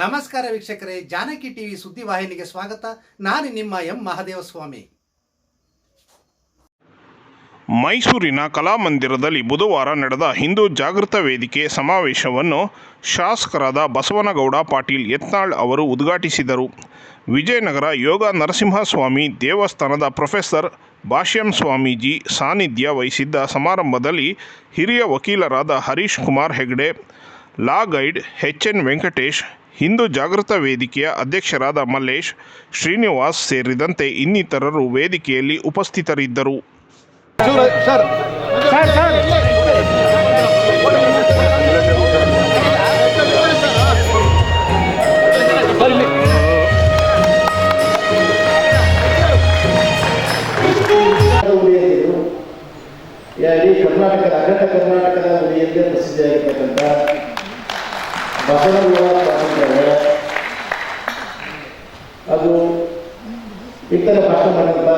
ನಮಸ್ಕಾರ ವೀಕ್ಷಕರೇ, ಜಾನಕಿ ಟಿವಿ ಸುದ್ದಿವಾಹಿನಿಗೆ ಸ್ವಾಗತ. ನಾನು ನಿಮ್ಮ ಎಂ ಮಹದೇವಸ್ವಾಮಿ. ಮೈಸೂರಿನ ಕಲಾಮಂದಿರದಲ್ಲಿ ಬುಧವಾರ ನಡೆದ ಹಿಂದೂ ಜಾಗೃತ ವೇದಿಕೆ ಸಮಾವೇಶವನ್ನು ಶಾಸಕರಾದ ಬಸವನಗೌಡ ಪಾಟೀಲ್ ಯತ್ನಾಳ್ ಅವರು ಉದ್ಘಾಟಿಸಿದರು. ವಿಜಯನಗರ ಯೋಗ ನರಸಿಂಹಸ್ವಾಮಿ ದೇವಸ್ಥಾನದ ಪ್ರೊಫೆಸರ್ ಭಾಷ್ಯಂ ಸ್ವಾಮೀಜಿ ಸಾನ್ನಿಧ್ಯ ವಹಿಸಿದ್ದ ಸಮಾರಂಭದಲ್ಲಿ ಹಿರಿಯ ವಕೀಲರಾದ Harish Kumar Hegde, law guide H N Venkatesh Hindu Jagruta ವೇದಿಕೆಯ ಅಧ್ಯಕ್ಷರಾದ ಮಲ್ಲೇಶ್ ಶ್ರೀನಿವಾಸ್ ಸೇರಿದಂತೆ ಇನ್ನಿತರರು ವೇದಿಕೆಯಲ್ಲಿ ಉಪಸ್ಥಿತರಿದ್ದರು. ಕರ್ನಾಟಕದ ಅಖಂಡ ಕರ್ನಾಟಕದ ಪ್ರಸಿದ್ಧಿಯಾಗಿರ್ತಕ್ಕಂಥ ಬಸವನಗೌಡ ಸ್ವಾಮೀಜಿಯವರ ಅದು ಇತರ ಭಾಷಣ ಮಾಡಿದಂಥ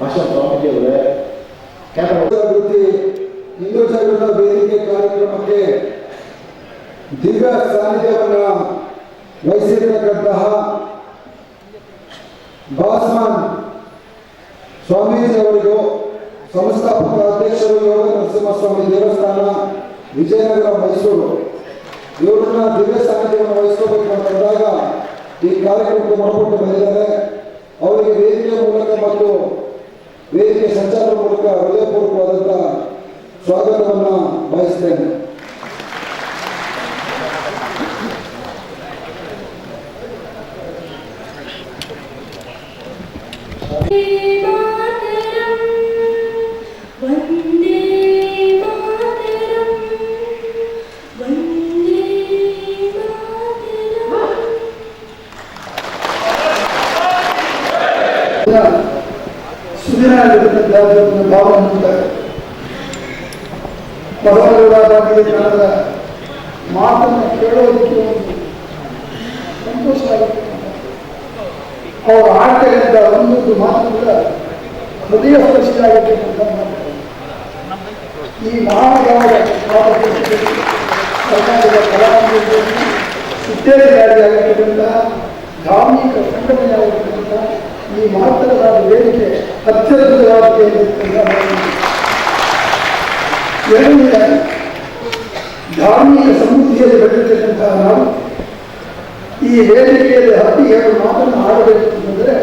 ಭಾಷಾ ಸ್ವಾಮೀಜಿಯವರೇ ವೃತ್ತಿ ಹಿಂದೂ ಸಂಘದ ವೇದಿಕೆ ಕಾರ್ಯಕ್ರಮಕ್ಕೆ ದಿವ್ಯ ಸಾನ್ನಿಧ್ಯವನ್ನು ವಹಿಸಿರ್ತಕ್ಕಂತಹ ಬಾಸ್ಮಾನ್ ಸ್ವಾಮೀಜಿ ಅವರಿಗೂ, ಸಂಸ್ಥಾಪಕ ಅಧ್ಯಕ್ಷರು ಯೋಗ ನರಸಿಂಹಸ್ವಾಮಿ ದೇವಸ್ಥಾನ ವಿಜಯನಗರ ಮೈಸೂರು. ಇವರನ್ನ ದಿವ್ಯ ಸಾನ್ನಿಧ್ಯವನ್ನು ವಹಿಸಬೇಕು ಅಂತ ಅಂದಾಗ ಈ ಕಾರ್ಯಕ್ರಮಕ್ಕೆ ಒಳಪಟ್ಟು ಬಂದಿದ್ದಾರೆ ಅವರಿಗೆ ವೇದಿಕೆ ಮೂಲಕ ಮತ್ತು ವೇದಿಕೆ ಸಂಚಾರ ಮೂಲಕ ಹೃದಯಪೂರ್ವಕವಾದಂಥ ಸ್ವಾಗತವನ್ನು ಬಯಸ್ತೇನೆ Thank you. ಕಾಲದ ಮಾತನ್ನು ಕೇಳೋದಕ್ಕೆ ಒಂದು ಸಂತೋಷ ಆಗುತ್ತೆ. ಅವರು ಆಡ್ತಕ್ಕಂಥ ಒಂದೊಂದು ಮಾತು ಕೂಡ ಹೃದಯ ಸ್ಪರ್ಶಿಯಾಗಿರ್ತಕ್ಕಂಥ ಮಾತು ಈ ಮಾತುಕತೆ ಕರ್ನಾಟಕದ ಕಲಾವಿದರಿಗೆ ಸುತ್ತೇರಿಯಾಗಿರ್ತಕ್ಕಂಥ ಧಾರ್ಮಿಕ ಸಂಘಟನೆಯಾಗಿರ್ತಕ್ಕಂಥ ಈ ಮಹತ್ತರವಾದ ವೇದಿಕೆ ಅತ್ಯದ್ಭುತವಾಗಿದೆ ಎರಡನೆಯ ಧಾರ್ಮಿಕ ಸಮೃದ್ಧಿಯಲ್ಲಿ ಬೆಳೆಯುತ್ತಿರುವಂತಹ ನಾವು ಈ ವೇದಿಕೆಯಲ್ಲಿ ಹತ್ತಿ ಎರಡು ಮಾತನ್ನು ಆಡಬೇಕು ಅಂದರೆ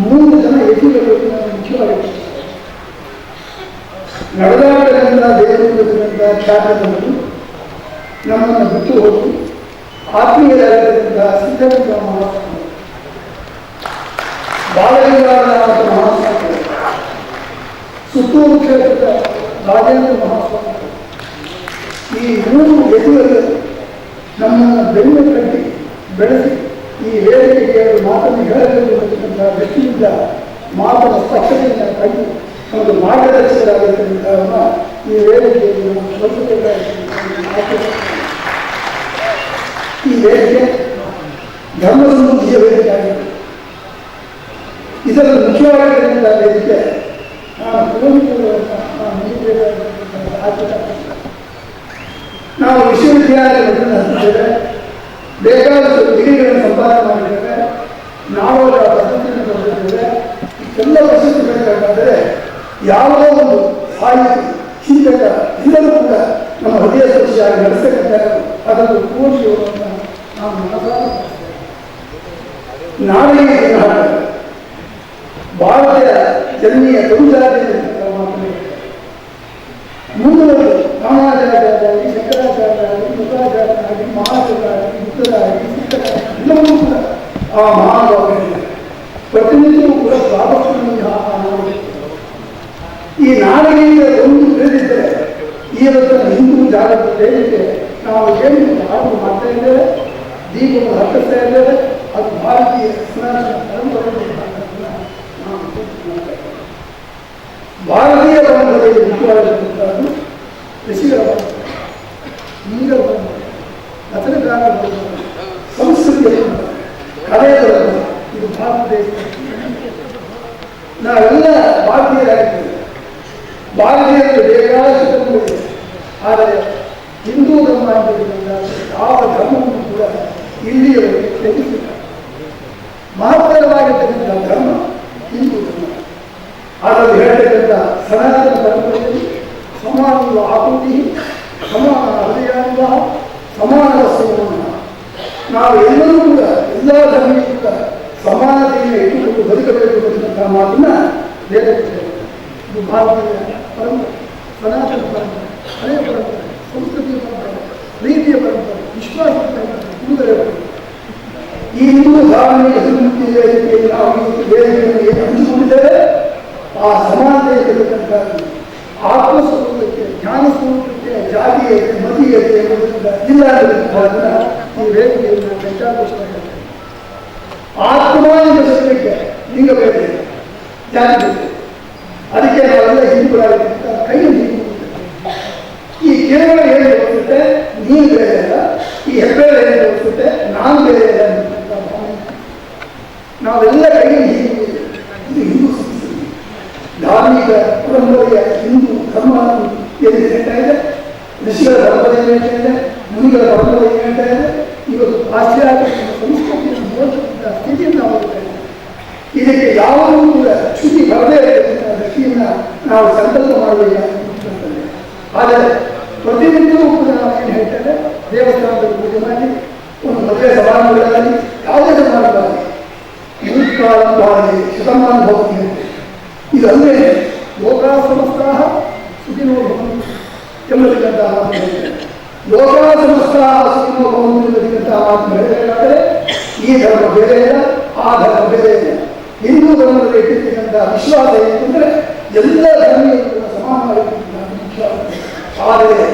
ಮೂರು ಜನ ಎದುರುಗಳು ಮುಖ್ಯವಾಗಿ ನಡೆದಾಡಲಿಂದ ದೇವರಿಂದ ಖ್ಯಾತನವರು ನಮ್ಮನ್ನು ಬಿಟ್ಟು ಹೋಗಿ ಆತ್ಮೀಯರಾಗಿರುವಂತಹ ಸಿದ್ಧಗಂಗಾ ಮಹಾಸ್ವಾಮಿ ಬಾಲಗಂಗಾಧರನಾಥ ಮಹಾಸ್ವಾಮಿ ಸುತ್ತೂರು ಕ್ಷೇತ್ರದ ರಾಜೇಂದ್ರ ಮಹಾಸ್ವಾಮಿ ಈ ಮೂರು ಎದುರು ನಮ್ಮನ್ನು ಬೆನ್ನು ಕಟ್ಟಿ ಬೆಳೆಸಿ ಈ ವೇದಿಕೆಗೆ ಮಾತನ್ನು ಹೇಳಬೇಕು ವ್ಯಕ್ತಿಯಿಂದ ಮಾತನ ಸ್ಪಷ್ಟತೆಯನ್ನು ಕಂಡು ಒಂದು ಮಾರ್ಗದರ್ಶಕರಾಗಿರ್ತಕ್ಕಂಥವನ್ನ ಈ ವೇದಿಕೆಯಲ್ಲಿ ನಾವು ಸ್ಮರಿಸಬೇಕಾಗಿರ್ತಕ್ಕಂಥ ಈ ವೇದಿಕೆ ಧರ್ಮ ಸಮೃದ್ಧಿಯ ವೇದಿಕೆ ಆಗಿದೆ ಇದರಲ್ಲಿ ಮುಖ್ಯವಾಗಿ ವೇದಿಕೆ ನಾನು ಪೂರ್ಣಿಕರುವಂಥ ನಾನು ನೀಡಬೇಕಾಗಿರ್ತಕ್ಕಂಥ ಆದ್ಯತೆ ನಾವು ವಿಶ್ವವಿದ್ಯಾಲಯಗಳನ್ನು ಹಚ್ಚಿದ್ದೇವೆ ಬೇಕಾದಷ್ಟು ಡಿಗ್ರಿಗಳನ್ನು ಸಂಪಾದನೆ ಮಾಡಿದ್ದೇವೆ ನಾವು ಅವರ ವಸತಿಯನ್ನು ಪಡೆದಿದ್ದೇವೆ ಎಲ್ಲ ವಸತಿ ಬೇಕಾದರೆ ಯಾವುದೋ ಒಂದು ಸಾಹಿತಿ ಚಿಂತಕ ಇದನ್ನು ಕೂಡ ನಮ್ಮ ಹೃದಯ ಸ್ಪರ್ಶಿಯಾಗಿ ನಡೆಸತಕ್ಕಂಥ ಅದನ್ನು ಪೂರ್ಣಿಸುವುದನ್ನು ನಾವು ಹಾಡ್ತಾರೆ ಭಾರತೀಯ ಬಹುಜಾತಿಯ ಮಾತನಾಡಿ ಮುಂದುವರೆದು ರಾಮಾಚಾರ್ಯರಾಗಲಿ ಶಂಕರಾಚಾರ್ಯರಾಗಲಿ ಬುದ್ಧಾಚಾರ್ಯರಾಗಲಿ ಮಹಾಚಾರ್ಯರಾಗಲಿ ಬುದ್ಧರಾಗಲಿ ಸಿದ್ಧರಾಗಲಿ ಎಲ್ಲವೂ ಕೂಡ ಆ ಮಹಾಭಾವಗಳಿದೆ ಪ್ರತಿನಿತ್ಯವೂ ಕೂಡ ಸ್ವಾಭಕ್ಷಣೀಯ ಈ ನಾಡಿಗೆ ಒಂದು ತಿಳಿದಿದ್ದರೆ ಇವತ್ತಿನ ಹಿಂದೂ ಜಾಗೃತಿ ವೇದಿಕೆ ನಾವು ಏನು ಆರು ಮಾಡ್ತಾ ಇದ್ದೇವೆ? ದೀಪವನ್ನು ಹತ್ತಿಸ್ತಾ ಇದ್ದೇವೆ? ಅದು ಭಾರತೀಯ ಸನಾತನ ಪರಂಪರೆಯಲ್ಲಿ ನಾವು ಮಾಡ್ತಾ ಇದ್ದೇವೆ. ಭಾರತೀಯ ಪರಂಪರೆಯಲ್ಲಿ ಮುಖ್ಯವಾಗಿರುವಂತಹದ್ದು ಕೃಷಿಗಳ ಪರಂಪರೆ ವಚನಕಾರ ಸಂಸ್ಕೃತಿ ಕಲೆಗಳನ್ನು ಇದು ಭಾರತ ದೇಶದ ನಾವೆಲ್ಲ ಭಾರತೀಯರಾಗಿದ್ದೇವೆ. ಭಾರತೀಯರಿಗೆ ಬೇಕಾದಷ್ಟು ಧರ್ಮಗಳಿವೆ ಆದರೆ ಹಿಂದೂ ಧರ್ಮ ಆಗಿದ್ದರಿಂದ ಯಾವ ಧರ್ಮವನ್ನು ಕೂಡ ಇಲ್ಲಿಯವರು ತ್ಯಜಿಸಿದ್ದಾರೆ ಮಹತ್ತರವಾಗಿರ್ತಕ್ಕಂಥ ಧರ್ಮ ಹಿಂದೂ ಧರ್ಮ. ಅದರಲ್ಲಿ ಹೇಳ್ತಕ್ಕಂಥ ಸನಾತನ ಧರ್ಮದಲ್ಲಿ ಸಮಾನ ಆಕೃತಿ ಸಮಾನ ಹೃದಯಾಂಗ ಸಮಾನ ವಸ್ತುವನ್ನು ನಾವು ಎಲ್ಲರೂ ಕೂಡ ಎಲ್ಲ ಧರ್ಮಕ್ಕೂ ಕೂಡ ಸಮಾನತೆಯನ್ನು ಇಟ್ಟುಕೊಂಡು ಬದುಕಬೇಕು ಎಂಬಂತಹ ಮಾತನ್ನ ವೇದ ಇದು ಭಾರತೀಯ ಪರಂಪರೆ, ಸನಾತನ ಪರಂಪರೆ, ಹಳೆಯ ಪರಂಪರೆ, ಸಂಸ್ಕೃತಿಯ ಪರಂಪರೆ ಪ್ರೀತಿಯ ಪರಂಪರೆ, ವಿಶ್ವಾಸದ ಪರಂಪರೆ ಈ ಹಿಂದೂ ಧಾರ್ಮಿಕ ಸಂಸ್ಕೃತಿ ವೇದಿಕೆಯಲ್ಲಿ ನಾವು ವೇದಿಕೆಯನ್ನು ಹಂಚಿಕೊಂಡಿದ್ದೇವೆ ಆ ಸಮಾನತೆಯಲ್ಲಿರತಕ್ಕಂಥ ಆತ್ಮಸ್ವರೂಪಕ್ಕೆ ಜ್ಞಾನ ಸ್ವರೂಪಕ್ಕೆ ಜಾತಿಯತೆ ಮತೀಯತೆ ಎಂಬುದರಿಂದ ಇಲ್ಲ ಅನ್ನೋದನ್ನ ಈ ವೇದಿಕೆಯನ್ನು ಪ್ರಚಾರಗೋಸ್ಕರ ಹೇಳ್ತೇನೆ ಆತ್ಮ ಎಂಬ ಶಬ್ದಕ್ಕೆ ಲಿಂಗ ಬೇರೆ ಜಾತಿ ಇದೆ. ಅದಕ್ಕೆ ನಾವೆಲ್ಲ ಹಿಂದೂಗಳಾಗಿರ್ತಕ್ಕಂಥ ಕೈಯಲ್ಲಿ ಈ ಕೇವಲ ಏನು ತೋರಿಸುತ್ತೆ ನೀನು ಬೇರೆ ಈ ಹೆಬ್ಬೆರಳು ಏನು ತೋರಿಸುತ್ತೆ ನಾನು ಬೇರೆ ಅಲ್ಲ ಭಾವನೆ. ನಾವೆಲ್ಲ ಕೈಯಲ್ಲಿ ಹೀಗೆ ಇದು ಹಿಂದೂ ಸಂಸ್ಕೃತಿ ಧಾರ್ಮಿಕ ಪರಂಪರೆಯ ಹಿಂದೂ ಧರ್ಮವನ್ನು ಎಲ್ಲಿ ಹೇಳ್ತಾ ಇದೆ? ಋಷಿಗಳ ಪರಂಪರೆ ಹೇಳ್ತಾ ಇದೆ? ಮುನಿಗಳ ಪರಂಪರೆ ಹೇಳ್ತಾ ಇದೆ? ಇವತ್ತು ಪಾಶ್ಚಾತ್ಯ ಸಂಸ್ಕೃತಿಯನ್ನು ಮೋಸದ ಸ್ಥಿತಿಯನ್ನು ನಾವು. ಇದಕ್ಕೆ ಯಾವುದೂ ಕೂಡ ಚ್ಯುತಿ ಬರದೇ ಇರತಕ್ಕಂಥ ದೃಷ್ಟಿಯನ್ನು ನಾವು ಸಂಕಲ್ಪ ಮಾಡಬೇಕು ಆದರೆ ಪ್ರತಿನಿತ್ಯವೂ ಕೂಡ ನಾವು ಏನು ಹೇಳ್ತೇವೆ ದೇವಸ್ಥಾನದ ಪೂಜೆ ಮಾಡಿ, ಒಂದು ಮದುವೆ ಸಮಾರಂಭಗಳಲ್ಲಿ ಯಾವುದೇ ಸಮಾರಂಭ ಆಗಲಿ ಶತಮಾನ ಭವತಿ ಅಂತ. ಲೋಕ ಸಮಸ್ತ ಸುಖಿನೋ ಭವಂತು ಎಂಬತಕ್ಕಂತಹ. ಲೋಕಾ ಸಮಸ್ತಾಹ ಸುಖಿನೋ ಭವಂತು ಈ ಧರ್ಮ ಬೇರೆ ಇಲ್ಲ, ಆ ಧರ್ಮ ಬೇರೆ ಇಲ್ಲ ಹಿಂದೂ ಧರ್ಮದಲ್ಲಿ ಇಟ್ಟಿರ್ತಕ್ಕಂಥ ವಿಶ್ವಾಸ ಏನಂದ್ರೆ ಎಲ್ಲ ಧರ್ಮೀಯರು ಸಮಾನವಾಗಿ ಆದರೆ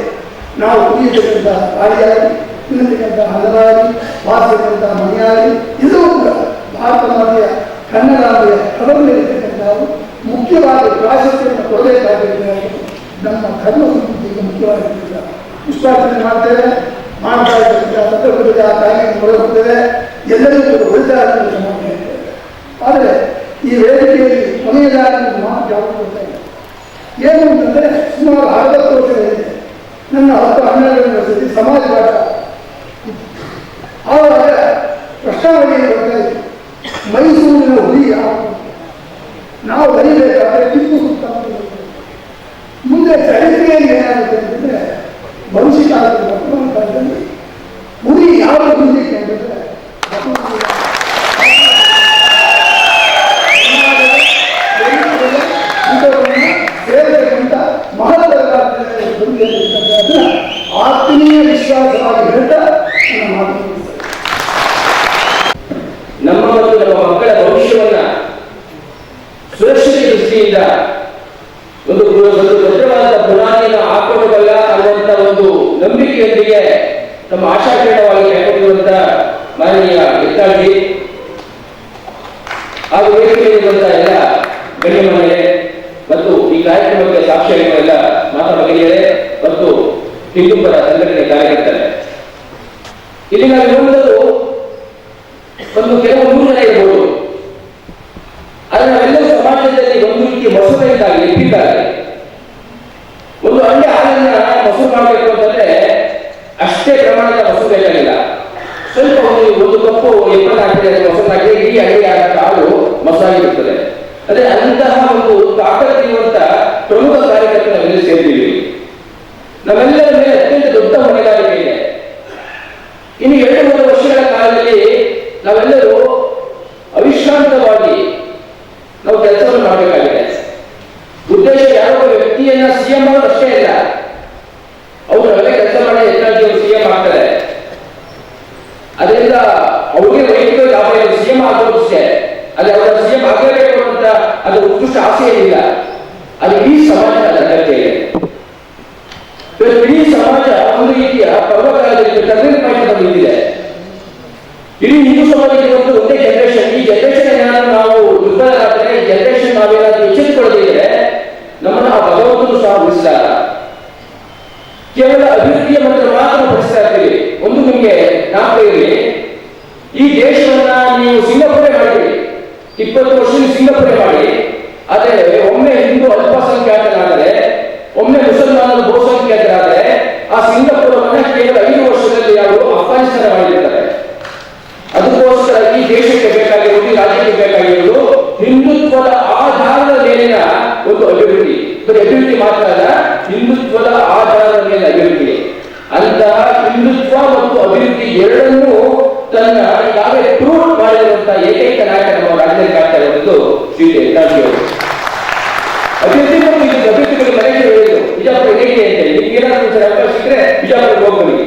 ನಾವು ಕುಡಿಯತಕ್ಕಂಥ ಗಾಳಿಯಾಗಲಿ ತಿನ್ನತಕ್ಕಂತಹ ಹಣದಾಗಿ ವಾಸಿರ್ತಕ್ಕಂತಹ ಮನೆಯಾಗಿ ಇದು ಕೂಡ ಭಾರತ ಮಾತೆಯ ಕನ್ನಡಾಂಬೆಯ ಕಡಲಿರ್ತಕ್ಕಂಥವು ಮುಖ್ಯವಾಗಿ ಪ್ರಾಶಸ್ತ್ಯವನ್ನು ಕೊಡಬೇಕಾಗಿರ್ತಕ್ಕಂಥ ನಮ್ಮ ಧರ್ಮ ಸಂಸ್ಕೃತಿಗೆ ಮುಖ್ಯವಾಗಿರ್ತಕ್ಕಂಥ ಪುಷ್ಪಾರ್ಚನೆ ಮಾಡ್ತೇವೆ, ಮಾಡ್ತಾ ಇರ್ತಕ್ಕಂಥ ಸಂದರ್ಭದಲ್ಲಿ ಆ ತಾಯಿಯನ್ನು ಹೊರಗುತ್ತೇವೆ ಎಲ್ಲರಿಗೂ ಒಳ್ಳೆಯ ಮಾಡ್ತಾ ಇದ್ದೇವೆ ಆದರೆ ಈ ವೇದಿಕೆಯಲ್ಲಿ ಕೊನೆಯದಾಗಿ ಮಾತು ಯಾವುದು ಇಲ್ಲ. ಏನು ಅಂತಂದರೆ ಸುಮಾರು ಅರವತ್ತು ವರ್ಷಗಳಿದೆ. ನನ್ನ ಹತ್ತು ಹನ್ನೆರಡನೇ ವರ್ಷದಲ್ಲಿ ಸಮಾಜ ಪಾಠ. ಆವಾಗ ಪ್ರಶ್ನಾವಳಿ ಬರ್ತಾ ಮೈಸೂರಿನ ಹುಲಿ ಯಾರು? ನಾವು ಬರೀಬೇಕಾದ್ರೆ ಟಿಪ್ಪು ಮುಂದೆ ಚರಿತ್ರೆಯಲ್ಲಿ ಏನಾಗುತ್ತೆ ಅಂತಂದ್ರೆ ಭವಿಷ್ಯ ಕಾಲದಲ್ಲಿ ವರ್ತಮಾನ ಕಾಲದಲ್ಲಿ ಹುಲಿ ಯಾವ ಮುಂದಕ್ಕೆ ಅಂತಂದ್ರೆ ಸೇರಬೇಕಂತ ಆತ್ಮೀಯ ವಿಶ್ವಾಸವಾಗಿ ಹೇಳ್ತಾ ನನ್ನ ಮಾತು ಮುಗಿಸ್ತೇನೆ. ನಮ್ಮ ಮತ್ತು ನಮ್ಮ ಮಕ್ಕಳ ಭವಿಷ್ಯವನ್ನ ಸುರಕ್ಷತೆ ದೃಷ್ಟಿಯಿಂದ ಒಂದು ಒಂದು ಭದ್ರವಾದ ಬುನಾದಿಯನ್ನು ಹಾಕೊಳ್ಳಬಲ್ಲ ಅನ್ನುವಂಥ ಒಂದು ನಂಬಿಕೆಯೊಂದಿಗೆ ನಮ್ಮ ಆಶಾಕಿರಣವಾಗಿ ಕೈಗೊಂಡಿರುವಂತ ಮಾನನೀಯ ಯತ್ನಾಳ್ಜಿ ಹಾಗೂ ವೇದಿಕೆಯಲ್ಲಿರುವಂತಹ ಎಲ್ಲ ಗಣ್ಯಮಾನ್ಯರೇ ಮತ್ತು ಈ ಕಾರ್ಯಕ್ರಮಕ್ಕೆ ಸಾಕ್ಷಿಯಾಗಿರುವ ಎಲ್ಲ ಮಾತಾ ಭಗಿನಿಯರೇ ಮತ್ತು ಹಿಂದೂಪರ ಸಂಘಟನೆ ಕಾರ್ಯಕರ್ತರೆ. ಇಲ್ಲಿ ನಾವು ಒಂದು ಕೆಲವು ನೂರು ಜನ ಇರ್ಬೋದು ಆದರೆ ನಾವೆಲ್ಲರೂ ಸಮಾಜದಲ್ಲಿ ಒಂದು ರೀತಿ ಮೊಸರು ಇದ್ದಾಗ ಎತ್ತಿದ್ದಾರೆ ಒಂದು ಅಂಡೆ ಹಾಲನ್ನ ಮೊಸರು ಮಾಡಬೇಕು ಅಂತಂದ್ರೆ ಅಷ್ಟೇ ಪ್ರಮಾಣದ ಮೊಸರು ಬೇಕಾಗಿಲ್ಲ ಸ್ವಲ್ಪ ಒಂದು ಒಂದು ಕಪ್ಪು ಎಪ್ಪತ್ತು ಹಾಕಿದ್ರೆ ಮೊಸರು ಹಾಕಿದ್ರೆ ಇಡೀ ಅಂಗಡಿ ಆದ ಹಾಲು ಮೊಸರಾಗಿರುತ್ತದೆ ಅದೇ ಅಂತಹ ಒಂದು ತಾಕತ್ತಿರುವಂತ ಪ್ರಮುಖ ಕಾರ್ಯಕರ್ತ ನಾವೆಲ್ಲ ಸೇರ್ತೀವಿ. ನಮ್ಮೆಲ್ಲರ ಮೇಲೆ ಅತ್ಯಂತ ದೊಡ್ಡ ಹೊಣೆಗಾರಿಕೆ ಇದೆ ಇನ್ನು ಎರಡು ಮೂರು ವರ್ಷಗಳ ಕಾಲದಲ್ಲಿ ನಾವೆಲ್ಲರೂ ಅವಿಶ್ರಾಂತವಾಗಿ ನಾವು ಕೆಲಸವನ್ನು ಮಾಡಬೇಕಾಗಿದೆ ಉದ್ದೇಶ ಯಾರೋ ಒಬ್ಬ ವ್ಯಕ್ತಿಯನ್ನ ಸಿಎಂ ಮಾಡೋದು ಅಷ್ಟೇ ಇಲ್ಲ ಅವರು ಒಳ್ಳೆ ಕೆಲಸ ಮಾಡಿ ಹೆಚ್ಚಾಗಿ ಸಿಎಂ ಆಗ್ತಾರೆ ಅದರಿಂದ ಅವ್ರಿಗೆ ವೈಯಕ್ತಿಕ ಲಾಭ ಇದೆ ಸಿಎಂ ಆಗೋದು ಅಷ್ಟೇ ಅಲ್ಲಿ ಅವರ ಸಿಎಂ ಆಗಲೇಬೇಕು ಅಂತ ಅದು ಉತ್ಕೃಷ್ಟ ಆಸೆ ಏನಿಲ್ಲ ಅದು ಇಡೀ ಸಮಾಜದ ಅಗತ್ಯ ಇದೆ ಇವತ್ತು ಇಡೀ ಸಮಾಜ ಒಂದು ರೀತಿಯ ಪರ್ವಕಾಲದಲ್ಲಿ ಟರ್ನಿಂಗ್ ಪಾಯಿಂಟ್ ಅಂತ ನಿಂತಿದೆ ಇಡೀ ಹಿಂದೂ ಸಮಾಜಕ್ಕೆ ಒಂದು ಒಂದೇ ಜನರೇಷನ್ ಈ ಜನರೇಷನ್ ಏನಾದ್ರು ನಾವು ದುರ್ಬಲರಾದರೆ ಈ ಜನರೇಷನ್ ನಾವೇನಾದ್ರೂ ಎಚ್ಚೆತ್ತುಕೊಳ್ಳದಿದ್ರೆ ನಮ್ಮನ್ನು ಆ ಭಗವಂತನು ಸಹ ಉಳಿಸಿದಾಗ ಕೇವಲ ಅಭಿವೃದ್ಧಿಯ ಮಂತ್ರ ಮಾತ್ರ ಪಡಿಸ್ತಾ ಇರ್ತೀವಿ. ಒಂದು ನಿಮಗೆ ಜ್ಞಾಪಕ ಇರಲಿ. ಈ ದೇಶವನ್ನ ನೀವು ಸಿಂಗಾಪುರೇ ಮಾಡಿರಿ ಇಪ್ಪತ್ತು ವರ್ಷ ನೀವು ಸಿಂಗಾಪುರೇ ಮಾಡಿ ಇದು ಅಭಿವೃದ್ಧಿ ಬಗ್ಗೆ ಮನೆಗೆ ಹೇಳಿದ್ರು ಅಂತ ಹೇಳಿ ಏನಾದರೂ ಸರ್ ಸಿಕ್ಕರೆ ಬಿಜಾಪುರಕ್ಕೆ ಹೋಗ್ಬನ್ನಿ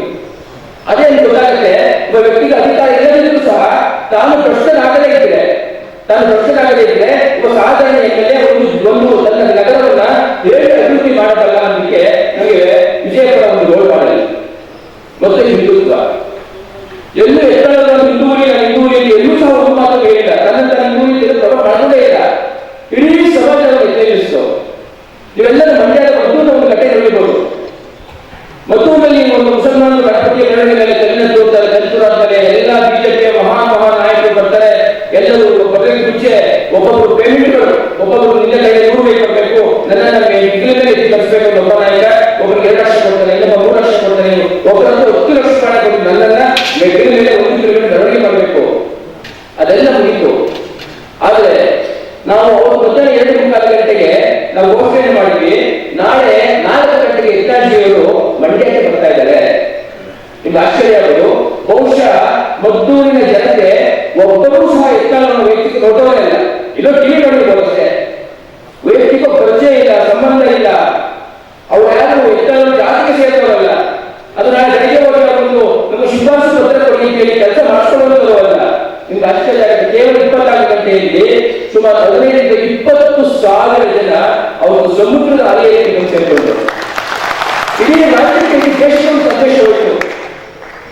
ಅದೇ ನಿಮ್ಗೆ ಗೊತ್ತಾಗುತ್ತೆ ಒಬ್ಬ ವ್ಯಕ್ತಿಗೆ ಅಧಿಕಾರ ಇಲ್ಲದಿದ್ರೂ ಸಹ ತಾನು ಭ್ರಷ್ಟನಾಗದೇ ಇದ್ರೆ ತಾನು ಭ್ರಷ್ಟನಾಗದೇ ಇದ್ರೆ ಒಂದು ಒಂದು ತನ್ನ ನಗರವನ್ನ ಹೇಗೆ ಅಭಿವೃದ್ಧಿ ಮಾಡಬಲ್ಲ ಅನ್ನೋದಕ್ಕೆ ನಮಗೆ ವಿಜಯಪುರ ಒಂದು ರೋಲ್ ಮಾಡಲಿ ಮತ್ತೆ ಹಿಂದುತ್ವ ಎಲ್ಲೂ ಎತ್ತರದ ಹಿಂದೂರಿ ಹಿಂದೂರಿಯಲ್ಲಿ ಎಲ್ಲೂ ಸಹ ಒಂದು ಮಾತು ಹೇಳಿಲ್ಲ ತನ್ನ ಹಿಂದೂರಿ ಪ್ರಭಾವ ಮಾಡೋದೇ ಇಲ್ಲ ಇಡೀ ಸಮಾಜವನ್ನು ಎತ್ತರಿಸಿತು ಇವೆಲ್ಲರೂ ಮಂಡ್ಯದ ಮದ್ದೂರಿನ ಒಂದು ಕಥೆ ನೋಡಿಬಹುದು ಮದ್ದೂರಿನಲ್ಲಿ ಒಂದು ಮುಸಲ್ಮಾನರು ಗಣಪತಿಯ ಮೆರವಣಿಗೆ ಮೇಲೆ ಕಲ್ಲಿನ ತೋರ್ತಾರೆ ಕಲಿತುರಾದ್ಮೇಲೆ ಎಲ್ಲ ಬಿಜೆಪಿಯ ಮಹಾನ್ ಮಹಾನ್ ನಾಯಕರು ಬರ್ತಾರೆ ಎಲ್ಲರೂ ಬದಲಿಗೆ ಮುಂಚೆ ಒಬ್ಬೊಬ್ಬರು ಪೇಮೆಂಟ್ಗಳು ಒಬ್ಬೊಬ್ಬರು ನಿಜ ಕೈಯಲ್ಲಿ ನೂರು ರೂಪಾಯಿ ಕೊಡಬೇಕು ನನ್ನ ನಮಗೆ ಡಿಗ್ರಿ ಮೇಲೆ ಎತ್ತಿ ಕಳಿಸ್ಬೇಕು ಅಂತ ಒಬ್ಬ ನಾಯಕ ಒಬ್ಬರಿಗೆ ಎರಡು ಲಕ್ಷ ಕೊಡ್ತಾನೆ ಇನ್ನೊಬ್ಬ ಮೂರು ಲಕ್ಷ ಕೊಡ್ತಾನೆ ಒಬ್ಬರಂತೂ ಹತ್ತು ಲಕ್ಷ ಹಣ ಕೊಟ್ಟು ನನ್ನನ್ನ ಡಿಗ್ರಿ ಮೇಲೆ ಒಂದು ಕಿಲೋಮೀಟರ್ ಮೆರವಣಿಗೆ ಮಾಡಬೇಕು ಅದೆಲ್ಲ ಮುಗೀತು ಆದ್ರೆ ನಾವು ಅವ್ರ ಮಧ್ಯಾಹ್ನ ಎರಡು ಮುಕ್ಕಾಲು ಗಂಟೆಗೆ ನಾವು ಘೋಷಣೆ ಮಾಡಿದ್ವಿ ನಾಳೆ ನಾಲ್ಕು ಗಂಟೆಗೆ ಯತ್ನಾಜಿಯವರು ಮಂಡ್ಯಕ್ಕೆ ಬರ್ತಾ ಇದ್ದಾರೆ ನಿಮ್ಗೆ ಆಶ್ಚರ್ಯ ಆಗೋದು ಬಹುಶಃ ಮದ್ದೂರಿನ ಜನತೆ ಒಬ್ಬರೂ ಸಹ ಯತ್ನಾಳನ್ನು ವೈಯಕ್ತಿಕ ನೋಟವೇ ಇಲ್ಲ ಇದು ಟಿವಿ ನೋಡಿರ್ಬೋದು ಅಷ್ಟೇ ವೈಯಕ್ತಿಕ ಪರಿಚಯ ಇಲ್ಲ ಸಂಬಂಧ ಇಲ್ಲ ಅವ್ರು ಯಾರು ಯತ್ನಾಳನ್ನು ಜಾತಿಗೆ ಸೇರಿದವರಲ್ಲ ಅದು ನಾಳೆ ಬೆಳಿಗ್ಗೆ ಹೋಗಿ ಒಂದು ನಮ್ಮ ಶಿಫಾರಸು ಪತ್ರ ಕೊಡಿ ಅಂತ ಹೇಳಿ ಕೆಲಸ ಮಾಡಿಸ್ಕೊಳ್ಳೋದು ಅಲ್ಲ ನಿಮ್ಗೆ ಆಶ್ಚರ್ಯ ಆಗುತ್ತೆ ಕೇವಲ ಇಪ್ಪತ್ನಾಲ್ಕು ಗಂಟೆಯಲ್ಲಿ ಸುಮಾರು ಹದಿನೈದರಿಂದ ಇಪ್ಪತ್ತು ಸಾವಿರ ಜನ ಅವರು ಬಂದು ಸೇರಿಕೊಂಡರು ಇಡೀ ರಾಜ್ಯಕ್ಕೆ ದೇಶ ಸಂದೇಶ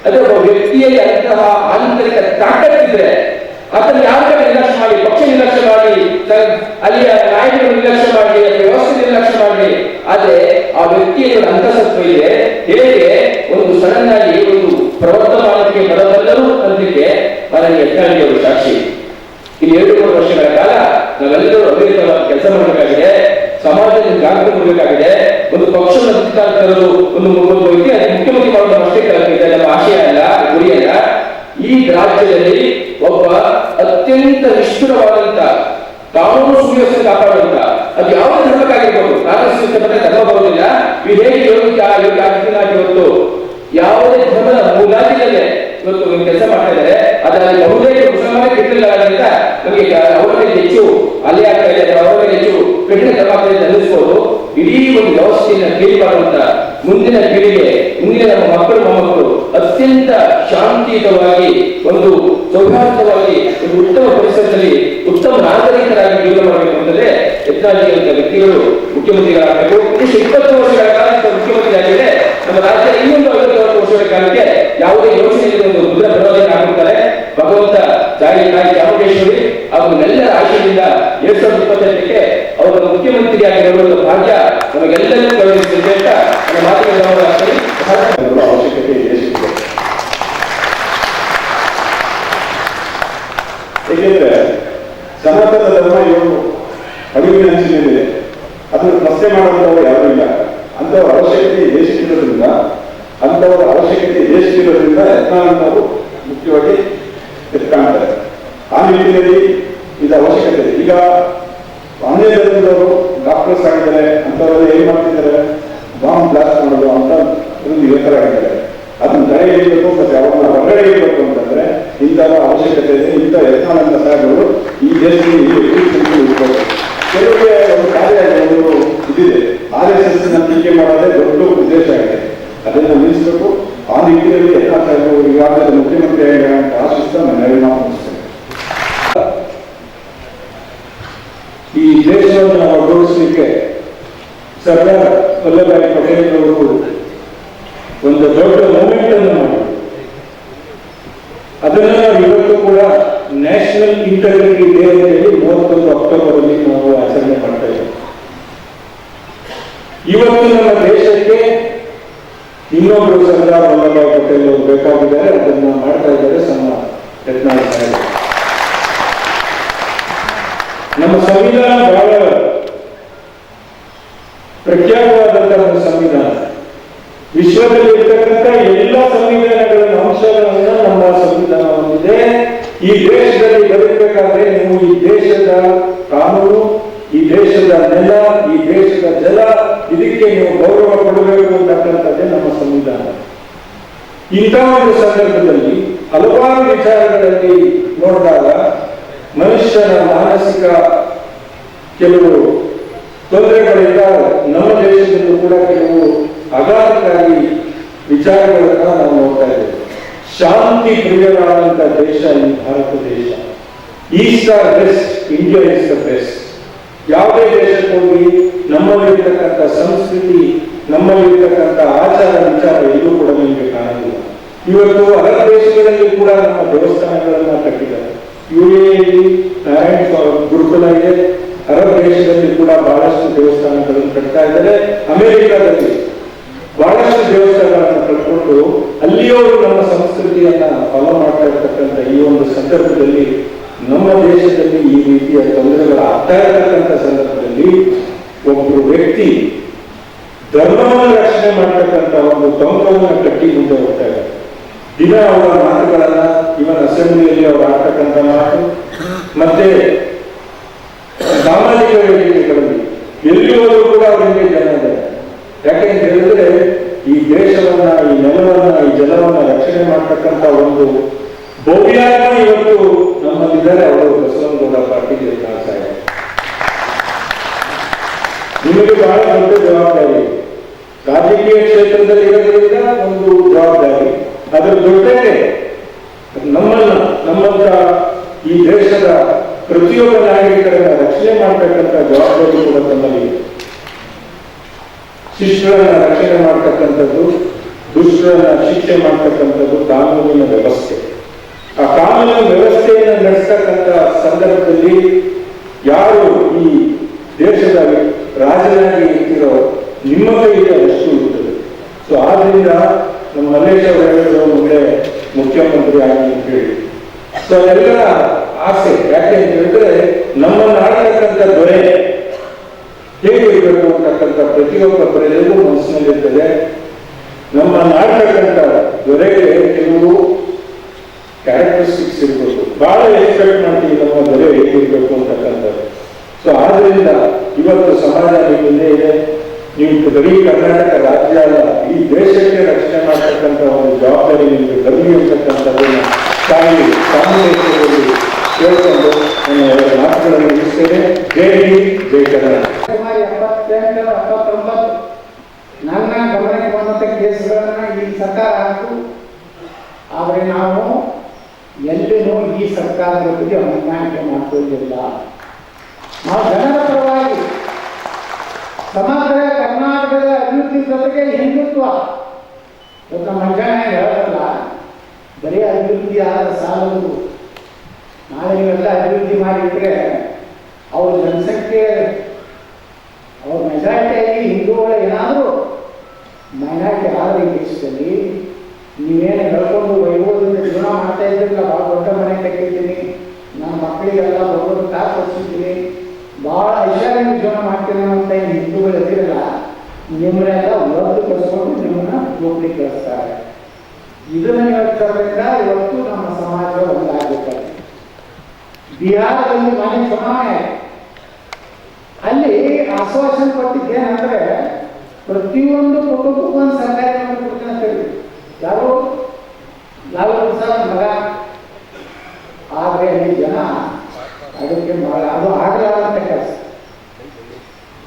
ಅದೇ ಒಬ್ಬ ವ್ಯಕ್ತಿಯಲ್ಲಿ ಅಂತಹ ಆಂತರಿಕ ತಾಕತ್ತಿದ್ರೆ ಅದನ್ನು ಯಾವ ಕಡೆ ನಿರ್ಲಕ್ಷ್ಯ ಮಾಡಿ, ಪಕ್ಷ ನಿರ್ಲಕ್ಷ್ಯ ಮಾಡಿ ಅಲ್ಲಿಯ ನಾಯಕರು ನಿರ್ಲಕ್ಷ್ಯ ಮಾಡಿ ಅಲ್ಲಿ ವ್ಯವಸ್ಥೆ ನಿರ್ಲಕ್ಷ್ಯ ಮಾಡಿ, ಆದ್ರೆ ಆ ವ್ಯಕ್ತಿಯಲ್ಲಿ ಅಂತಸತ್ವ ಇದೆ. ಹೇಗೆ? ಒಂದು ಸಡನ್ ಆಗಿ ಒಂದು ಪ್ರವರ್ತಮಾನಕ್ಕೆ ಬರಬಲ್ಲರು ಅನ್ನಲಿಕ್ಕೆ ಮನೆಗೆ ಅವರು ಸಾಕ್ಷಿ. ಇಲ್ಲಿ ಎರಡು ವರ್ಷಗಳ ಕಾಲ ನಾವೆಲ್ಲರೂ ಅಭಿವೃದ್ಧವಾಗಿ ಕೆಲಸ ಮಾಡಬೇಕಾಗಿದೆ, ಸಮಾಜದಲ್ಲಿ ಜಾಗೃತಿ ಮಾಡಬೇಕಾಗಿದೆ, ಒಂದು ಪಕ್ಷದ ತರಲು ಒಂದು ವ್ಯಕ್ತಿ, ಅದಕ್ಕೆ ಮುಖ್ಯಮಂತ್ರಿ ಮಾಡುವ ಅಷ್ಟೇ ಕಲಿತಿದೆ ನಮ್ಮ ಆಶಯ ಅಲ್ಲ ಗುರಿಯಲ್ಲ ಈ ರಾಜ್ಯದಲ್ಲಿ ಒಬ್ಬ ಅತ್ಯಂತ ನಿಷ್ಠುರವಾದಂತ, ಕಾನೂನು ಸುವ್ಯವಸ್ಥೆ ಕಾಪಾಡುವಂತ, ಅದು ಯಾವ ಧರ್ಮಕ್ಕಾಗಿರ್ಬೋದು, ಕಾಂಗ್ರೆಸ್ ಬಂದ್ರೆ ಧರ್ಮ ಬರೋದಿಲ್ಲ ಇದು ಹೇಗೆ ಯೋಗ್ಯ ಯೋಗ್ಯ ಇವತ್ತು ಯಾವುದೇ ಧರ್ಮದ ಮೂಲಾಗಿಲ್ಲದೆ ಇವತ್ತು ಕೆಲಸ ಮಾಡ್ತಾ ಇದ್ದಾರೆ, ಅದರಲ್ಲಿ ಬಹುತೇಕ ಮುಸಲ್ಮಾನ ಕೆಟ್ಟಿಲ್ಲ ನಮಗೆ ಅವರ ಹೆಚ್ಚು, ಅಲ್ಲಿ ಆಗ್ತಾ ಇದೆ ಅವರ ಹೆಚ್ಚು ಕಠಿಣ ಕ್ರಮ ಆಗ್ತಾ ಇದೆ ಅನ್ನಿಸ್ಬೋದು ಇಡೀ ಒಂದು ವ್ಯವಸ್ಥೆಯಿಂದ ಕ್ಲೀನ್ ಮಾಡುವಂತ ಮುಂದಿನ ಪೀಳಿಗೆ, ಮುಂದಿನ ನಮ್ಮ ಮಕ್ಕಳು, ಮೊಮ್ಮಕ್ಕಳು ಅತ್ಯಂತ ಶಾಂತಿಯುತವಾಗಿ ಒಂದು ಸೌಹಾರ್ದವಾಗಿ ಒಂದು ಉತ್ತಮ ಪರಿಸರದಲ್ಲಿ ಉತ್ತಮ ನಾಗರಿಕರಾಗಿ ಜೀವನ ಮಾಡಬೇಕು ಅಂತಂದ್ರೆ ಯತ್ನಾಜಿ ಅಂತ ವ್ಯಕ್ತಿಗಳು ಮುಖ್ಯಮಂತ್ರಿಗಳಾಗಬೇಕು ಕನಿಷ್ಠ ಇಪ್ಪತ್ತು ವರ್ಷಗಳ ಕಾಲ ಮುಖ್ಯಮಂತ್ರಿ ಆಗಿದೆ ನಮ್ಮ ರಾಜ್ಯ ಇನ್ನೊಂದು ಐವತ್ತು ವರ್ಷಗಳ ಕಾಲಕ್ಕೆ ಯಾವುದೇ ಯೋಚನೆ ಇಲ್ಲದೆ ಒಂದು ದೃಢ ಪ್ರಯೋಜನ ಆಗಿರ್ತಾರೆ ಭಗವಂತ ಚಾಮುಂಡೇಶ್ವರಿ ಹಾಗೂ ಅವನ್ನೆಲ್ಲರ ಆಶಯದಿಂದ ಎರಡ್ ಸಾವಿರದ ಇಪ್ಪತ್ತೆಂಟಕ್ಕೆ ಅವರ ಮುಖ್ಯಮಂತ್ರಿಯಾಗಿ ನೋಡುವ ಭಾಗ್ಯ ನಮಗೆಲ್ಲರಿಗೂ ಗೌರವಿಸಿದೆ ಅಂತ ನನ್ನ ಮಾತುಗಳ ಅವಶ್ಯಕತೆ ಏಕೆಂದ್ರೆ ಸನಾತನ ಧರ್ಮ ಇವರು ಅರಿವಿನ ಅಂಚಿನಲ್ಲಿದೆ ಅದನ್ನು ಪ್ರಶ್ನೆ ಮಾಡುವಂಥವ್ರು ಯಾರೂ ಇಲ್ಲ. ಅಂಥವ್ರ ಅವಶ್ಯಕತೆ ದೇಶಕ್ಕಿರೋದ್ರಿಂದ ಅಂಥವರ ಅವಶ್ಯಕತೆ ದೇಶಕ್ಕಿರೋದ್ರಿಂದ ಯತ್ನಾಳ್ ನಾವು ಮುಖ್ಯವಾಗಿ ಎತ್ಕಾಣ್ತಾರೆ ಆ ನಿಟ್ಟಿನಲ್ಲಿ ಇದು ಅವಶ್ಯಕತೆ ಇದೆ ಈಗ ಅನ್ಯ ಧರ್ಮದವರು ಡಾಕ್ಟರ್ಸ್ ಆಗಿದ್ದಾರೆ ಅಂಥವರೆಲ್ಲ ಏನ್ ಮಾಡ್ತಿದ್ದಾರೆ ಬಾಂಬ್ ಬ್ಲಾಸ್ಟ್ ಮಾಡೋದು ಅಂತ ಒಂದು ಯುವಕರಾಗಿದ್ದಾರೆ ಅದನ್ನ ತಡೆ ಹಿಡಿಬೇಕು ಮತ್ತೆ ಅವ್ರನ್ನ ಹೊರಗಡೆ ಇಡಬೇಕು ಅಂತಂದ್ರೆ ಇಂತಹ ಅವಶ್ಯಕತೆ ಇದೆ ಇಂಥ ಯತ್ನಾಳಂತ ಸಾಹೇಬರು ಈ ದೇಶದಲ್ಲಿ ಈ ವ್ಯಕ್ತಿತ್ವವನ್ನು ಇಟ್ಕೋಬೇಕು ಕೆಲವರಿಗೆ ಒಂದು ಕಾರ್ಯ ಒಂದು ಇದಿದೆ ಆರ್ ಎಸ್ ಎಸ್ನ ಟೀಕೆ ಮಾಡೋದೇ ದೊಡ್ಡ ಉದ್ದೇಶ ಆಗಿದೆ ಅದನ್ನ ನಿಲ್ಲಿಸಬೇಕು ಆ ನಿಟ್ಟಿನಲ್ಲಿ ಯತ್ನಾಳ್ ಸಾಹೇಬರು ಈಗಾಗಲೇ ಮುಖ್ಯಮಂತ್ರಿ ಆಗಿದ್ದಾರೆ ಅಂತ ಆಶಿಸ್ತಾ ನನ್ನ ಎರಡು ಮಾತು ಮುಗಿಸ್ತೇನೆ ಈ ದೇಶವನ್ನು ನಾವು ಗೌರವಿಸಲಿಕ್ಕೆ ಸರ್ದಾರ್ ವಲ್ಲಭಾಯಿ ಪಟೇಲ್ ಅವರು ಒಂದು ದೊಡ್ಡ ಮೂಮೆಂಟ್ ಅನ್ನು ಮಾಡಿದ್ರು ಅದನ್ನ ನಾವು ಇವತ್ತು ಕೂಡ ನ್ಯಾಷನಲ್ ಇಂಟರ್ಗ್ರಿಟಿ ಡೇ ಅಂತ ಹೇಳಿ ಮೂವತ್ತೊಂದು ಅಕ್ಟೋಬರ್ ಅಲ್ಲಿ ನಾವು ಆಚರಣೆ ಮಾಡ್ತಾ ಇದ್ದೇವೆ ಇವತ್ತು ನಮ್ಮ ದೇಶಕ್ಕೆ ಇನ್ನೊಬ್ಬರು ಸರ್ದಾರ್ ವಲ್ಲಭಾಯಿ ಪಟೇಲ್ ಅವರು ಬೇಕಾಗಿದ್ದಾರೆ ಅದನ್ನ ಮಾಡ್ತಾ ಇದ್ದಾರೆ ಸಮ ಯತ್ನಾಳ್ ಸಾಹೇಬರು ನಮ್ಮ ಸಂವಿಧಾನ ಬಹಳ ಪ್ರಖ್ಯಾತವಾದಂತಹ ಒಂದು ಸಂವಿಧಾನ. ವಿಶ್ವದಲ್ಲಿ ಇರ್ತಕ್ಕಂಥ ಎಲ್ಲ ಸಂವಿಧಾನಗಳ ಅಂಶಗಳನ್ನು ನಮ್ಮ ಸಂವಿಧಾನ ಹೊಂದಿದೆ. ಈ ದೇಶದಲ್ಲಿ ಬದುಕಬೇಕಾದ್ರೆ ನೀವು ಈ ದೇಶದ ಕಾನೂನು, ಈ ದೇಶದ ನೆಲ, ಈ ದೇಶದ ಜಲ, ಇದಕ್ಕೆ ನೀವು ಗೌರವ ಕೊಡಬೇಕು ಅಂತಕ್ಕಂಥದ್ದೇ ನಮ್ಮ ಸಂವಿಧಾನ. ಇಂಥ ಒಂದು ಸಂದರ್ಭದಲ್ಲಿ ಹಲವಾರು ವಿಚಾರಗಳಲ್ಲಿ ನೋಡಿದಾಗ ಮನುಷ್ಯನ ಮಾನಸಿಕ ಕೆಲವು ತೊಂದರೆಗಳಿಂದ ನಮ್ಮ ದೇಶದಲ್ಲೂ ಕೂಡ ಕೆಲವು ಅಗಾಧಕಾರಿ ವಿಚಾರಗಳನ್ನ ನಾವು ನೋಡ್ತಾ ಇದ್ದೇವೆ. ಶಾಂತಿ ಪ್ರಿಯರಾದಂಥ ದೇಶ ಈ ಭಾರತ ದೇಶ. East or west India is the best. ಯಾವುದೇ ದೇಶಕ್ಕೆ ಹೋಗಿ ನಮ್ಮಲ್ಲಿರ್ತಕ್ಕಂಥ ಸಂಸ್ಕೃತಿ, ನಮ್ಮಲ್ಲಿರ್ತಕ್ಕಂಥ ಆಚಾರ ವಿಚಾರ ಎಲ್ಲೂ ಕೂಡ ನಿಮಗೆ ಕಾಣಲಿಲ್ಲ ಇವತ್ತು ಅರಬ್ ದೇಶಗಳಲ್ಲಿ ಕೂಡ ನಮ್ಮ ದೇವಸ್ಥಾನಗಳನ್ನ ಕಟ್ಟಿದ್ದಾರೆ. ನಾರಾಯಣ ಸ್ವಾಮಿ ಗುರುಕುಲ ಇದೆ ಅರಬ್ ದೇಶದಲ್ಲಿ ಕೂಡ ಬಹಳಷ್ಟು ದೇವಸ್ಥಾನಗಳನ್ನು ಕಟ್ತಾ ಇದ್ದಾರೆ. ಅಮೆರಿಕಾದಲ್ಲಿ ಬಹಳಷ್ಟು ದೇವಸ್ಥಾನಗಳನ್ನು ಕಟ್ಕೊಂಡು ಅಲ್ಲಿಯವರು ನಮ್ಮ ಸಂಸ್ಕೃತಿಯನ್ನ ಫಾಲೋ ಮಾಡ್ತಾ ಇರ್ತಕ್ಕಂಥ ಈ ಒಂದು ಸಂದರ್ಭದಲ್ಲಿ ನಮ್ಮ ದೇಶದಲ್ಲಿ ಈ ರೀತಿಯ ತೊಂದರೆಗಳು ಆಗ್ತಾ ಇರತಕ್ಕಂಥ ಸಂದರ್ಭದಲ್ಲಿ ಒಬ್ಬರು ವ್ಯಕ್ತಿ ಧರ್ಮವನ್ನು ರಕ್ಷಣೆ ಮಾಡ್ತಕ್ಕಂಥ ಒಂದು ತೊಂದರೆಯನ್ನು ಕಟ್ಟಿ ಮುಂದೆ ಹೋಗ್ತಾ ಇದ್ದಾರೆ ದಿನ ಅವರ ಮಾತುಗಳನ್ನ ಇವನ್ ಅಸೆಂಬ್ಲಿಯಲ್ಲಿ ಅವರು ಆಡ್ತಕ್ಕಂಥ ಮಾತು. ಮತ್ತೆ ಸಾಮಾಜಿಕ ವೇದಿಕೆಗಳಲ್ಲಿ ಎಲ್ಲಿ ಹೋದ್ರು ಕೂಡ ಅವರಿಗೆ ಜನ ಇದೆ ಯಾಕೆ ಅಂತ ಹೇಳಿದ್ರೆ, ಈ ದೇಶವನ್ನ, ಈ ನೆಲವನ್ನ, ಈ ಜಲವನ್ನ ರಕ್ಷಣೆ ಮಾಡ್ತಕ್ಕಂಥ ಒಂದು ಭವ್ಯಾತ್ಮ ಇವತ್ತು ನಮ್ಮಲ್ಲಿದ್ದಾರೆ. ಅವರು ಬಸವನಗೌಡ ಪಾಟೀಲ್ ಇದೆ ನಿಮಗೆ ಬಹಳ ದೊಡ್ಡ ಜವಾಬ್ದಾರಿ. ರಾಜಕೀಯ ಕ್ಷೇತ್ರದಲ್ಲಿ ಇರೋದ್ರಿಂದ ಒಂದು ಜವಾಬ್ದಾರಿ. ಅದರ ಜೊತೆಗೆ ನಮ್ಮನ್ನ, ನಮ್ಮಂತ ಈ ದೇಶದ ಪ್ರತಿಯೊಬ್ಬ ನಾಗರಿಕರನ್ನ ರಕ್ಷಣೆ ಮಾಡ್ತಕ್ಕಂಥ ಜವಾಬ್ದಾರಿ ಕೂಡ ತಮ್ಮಲ್ಲಿ ಶಿಷ್ಯರನ್ನ ರಕ್ಷಣೆ ಮಾಡ್ತಕ್ಕಂಥದ್ದು, ದುಷ್ಟರನ್ನ ಶಿಕ್ಷೆ ಮಾಡ್ತಕ್ಕಂಥದ್ದು ಕಾನೂನಿನ ವ್ಯವಸ್ಥೆ. ಆ ಕಾನೂನಿನ ವ್ಯವಸ್ಥೆಯನ್ನು ನಡೆಸ್ತಕ್ಕಂಥ ಸಂದರ್ಭದಲ್ಲಿ ಯಾರು ಈ ದೇಶದ ರಾಜನಾಗಿ ಇರ್ತಿರೋ ನಿಮ್ಮ ಕೈಗೆ ಅಷ್ಟು ಇರುತ್ತದೆ ಸೊ ಆದ್ರಿಂದ ನಮ್ಮ ಮಲ್ಲೇಶ್ ಅವರು ಮುಂದೆ ಮುಖ್ಯಮಂತ್ರಿ ಆಗಿ ಅಂತ ಹೇಳಿ ಸೊ ಅದೆಲ್ಲ ಆಸೆ ಯಾಕೆ ಅಂತ ಹೇಳಿದ್ರೆ ನಮ್ಮನ್ನು ಆಡತಕ್ಕಂಥ ದೊರೆ ಹೇಗಿರಬೇಕು ಅಂತಕ್ಕಂಥ ಪ್ರತಿಯೊಬ್ಬ ಪ್ರಜೆಗೂ ಮನಸ್ಸಿನಲ್ಲಿರ್ತದೆ. ನಮ್ಮ ನಾಟಕಂತ ದೊರೆಗೆ ಕೆಲವು ಕ್ಯಾರೆಕ್ಟರಿಸ್ಟಿಕ್ಸ್ ಇರ್ಬೋದು. ಬಹಳ ಎಕ್ಸ್ಪೆಕ್ಟ್ ಮಾಡ್ತೀವಿ ನಮ್ಮ ದೊರೆ ಹೇಗಿರ್ಬೇಕು ಅಂತಕ್ಕಂಥದ್ದು. ಸೊ ಆದ್ರಿಂದ ಇವತ್ತು ಸಮಾಜ ಇದೆ. ನೀವು ಬರೀ ಕರ್ನಾಟಕ ರಾಜ್ಯ ಅಲ್ಲ ಈ ದೇಶಕ್ಕೆ ರಕ್ಷಣೆ ಮಾಡ್ತಕ್ಕಂಥ ಒಂದು ಜವಾಬ್ದಾರಿ ನಿಮಗೆ ಬರಲಿ ಅಂತಕ್ಕಂಥದ್ದನ್ನು ತಾಯಿ ಚಾಮುಂಡೇಶ್ವರಿಯಲ್ಲಿ ಕೇಳಿಕೊಂಡು ನನ್ನ ಮಾತುಗಳನ್ನು ಮುಗಿಸ್ತೇನೆ. ಜೈ ಜೈ ಕರ್ನಾಟಕ ಎಪ್ಪತ್ತೆಂಟು, ಎಪ್ಪತ್ತೊಂಬತ್ತು ನನ್ನ ಗಮನಕ್ಕೆ ಸರ್ಕಾರ ಹಾಕು ಆದರೆ ನಾವು ಎಲ್ಲಿನೂ ಈ ಸರ್ಕಾರದ ಬಗ್ಗೆ ಹೊಂದಾಣಿಕೆ ಮಾಡ್ಕೊಳ್ಳಿಲ್ಲ ನಾವು ಜನರ ಪರವಾಗಿ ಸಮಗ್ರ ಕರ್ನಾಟಕದ ಅಭಿವೃದ್ಧಿ ಜೊತೆಗೆ ಹಿಂದುತ್ವ. ನಮ್ಮ ಮಂಜಾನೆ ಹೇಳಲ್ಲ ಬರೀ ಅಭಿವೃದ್ಧಿ ಆದ ಸಾಲದು. ನಾಳೆ ನೀವೆಲ್ಲ ಅಭಿವೃದ್ಧಿ ಮಾಡಿದ್ರೆ ಅವ್ರ ಜನಸಂಖ್ಯೆ, ಅವ್ರ ಮೆಜಾರಿಟಿಯಾಗಿ ಹಿಂದೂಗಳ ಏನಾದರೂ ಮೈನಾರಿಟಿ ಆದರೆ ಈ ದೇಶದಲ್ಲಿ ನೀವೇನು ಹೇಳ್ಕೊಂಡು ವೈಭವದಿಂದ ಜೀವನ ಮಾಡ್ತಾ ನಾನು ಭಾಳ ದೊಡ್ಡ ಮನೆ ಕಟ್ಟಿದ್ದೀನಿ, ನನ್ನ ಮಕ್ಕಳಿಗೆಲ್ಲ ದೊಡ್ಡ ಕಾಸು ಕೊಡ್ಸಿದ್ದೀನಿ ಭಾಳ ಐಶ್ವರ್ಯ ಜೀವನ ಮಾಡ್ತೀನಿ ಅಂತ ಏನು ಹಿಂದೂಗಳು ಇದ್ದಿರಲ್ಲ ನಿಮ್ಮನ್ನೆಲ್ಲ ಒದ್ದು ಕಳಿಸ್ಕೊಂಡು ನಿಮ್ಮನ್ನ ಜೋಬಳಿ ಕಳಿಸ್ತಾರೆ. ಇದನ್ನ ಹೇಳ್ತಾರಿಂದ ಇವತ್ತು ನಮ್ಮ ಸಮಾಜ ಒಂದಾಗಬೇಕಾಗಿದೆ ಬಿಹಾರದಲ್ಲಿ ಮನೆ ಆಯ್ತು. ಅಲ್ಲಿ ಆಶ್ವಾಸನೆ ಕೊಟ್ಟಿದ್ದೇನೆಂದ್ರೆ ಪ್ರತಿಯೊಂದು ಕುಟುಂಬಕ್ಕೂ ಒಂದು ಸರ್ಕಾರಿ ನೌಕರಿ ಕೊಡ್ತೀನಿ ಅಂತ ಹೇಳಿ ಯಾರು? ನಾಲ್ಕು ಪ್ರಸಾದ್ ಮಗ. ಆದರೆ ಜನ ಅದಕ್ಕೆ ಬಹಳ ಅದು ಆಗಲಾರಂತ ಕೆಲಸ.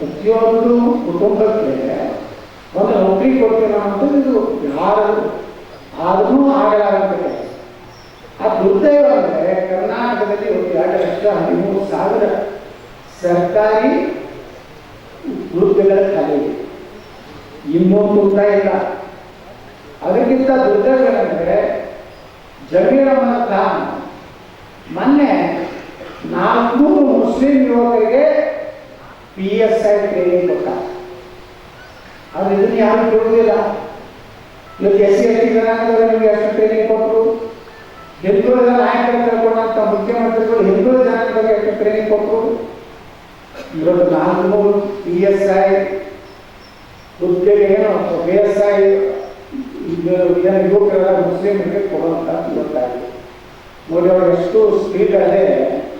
ಪ್ರತಿಯೊಂದು ಕುಟುಂಬಕ್ಕೆ ಒಂದು ನೌಕರಿ ಕೊಡ್ತೀರ ಅಂತ ಇದು ಯಾರು? ಆದ್ರೂ ಆಗಲಾರಂತ ಕೆಲಸ ಆ ದುರ್ದೈವ ಅಂದರೆ ಕರ್ನಾಟಕದಲ್ಲಿ ಒಂದು ಎರಡು ಲಕ್ಷ ಹದಿಮೂರು ಸಾವಿರ ಸರ್ಕಾರಿ ಹುದ್ದೆಗಳ ಖಾಲಿ ಇದೆ. ಇನ್ನೊಂದು ಕೂಡ ಇಲ್ಲ. ಅದಕ್ಕಿಂತ ದುರ್ದೈವಗಳಂದರೆ ಜಮೀರ್ ಅಹಮದ್ ಮೊನ್ನೆ ನಾಲ್ಕು ಮುಸ್ಲಿಂ ಯುವಕರಿಗೆ ಪಿ ಎಸ್ ಐ ಟ್ರೈನಿಂಗ್ ಕೊಟ್ಟ ಅದು ಇದನ್ನು ಯಾರು ಕೇಳುವುದಿಲ್ಲ ಇವತ್ತು ಎಸ್ ಸಿ ಎಸ್ ಟಿ ಜನಾಂಗದವರು ನಿಮಗೆ ಎಷ್ಟು ಟ್ರೈನಿಂಗ್ ಕೊಟ್ಟರು ಹಿಂದುಳಿದ ನಾಯಕರು ಕರ್ಕೊಂಡಂತ ಮುಖ್ಯಮಂತ್ರಿಗಳು ಹಿಂದುಳಿದ ಜನಾಂಗದವರಿಗೆ ಎಷ್ಟು ಟ್ರೈನಿಂಗ್ ಕೊಟ್ಟರು ಇವತ್ತು ನಾಲ್ಕುನೂರು ಪಿ ಎಸ್ ಐ ಹುದ್ದೆಗೆ ಏನು ಪಿ ಎಸ್ ಐ ಏನು ಯುವಕರೆಲ್ಲ ಮುಸ್ಲಿಮರಿಗೆ ಕೊಡುವಂತ ಗೊತ್ತಾಗಿದೆ ನೋಡಿ ಅವ್ರು ಎಷ್ಟು ಸ್ಪೀಡ್ ಅದೇ ಒಂದೊಂದು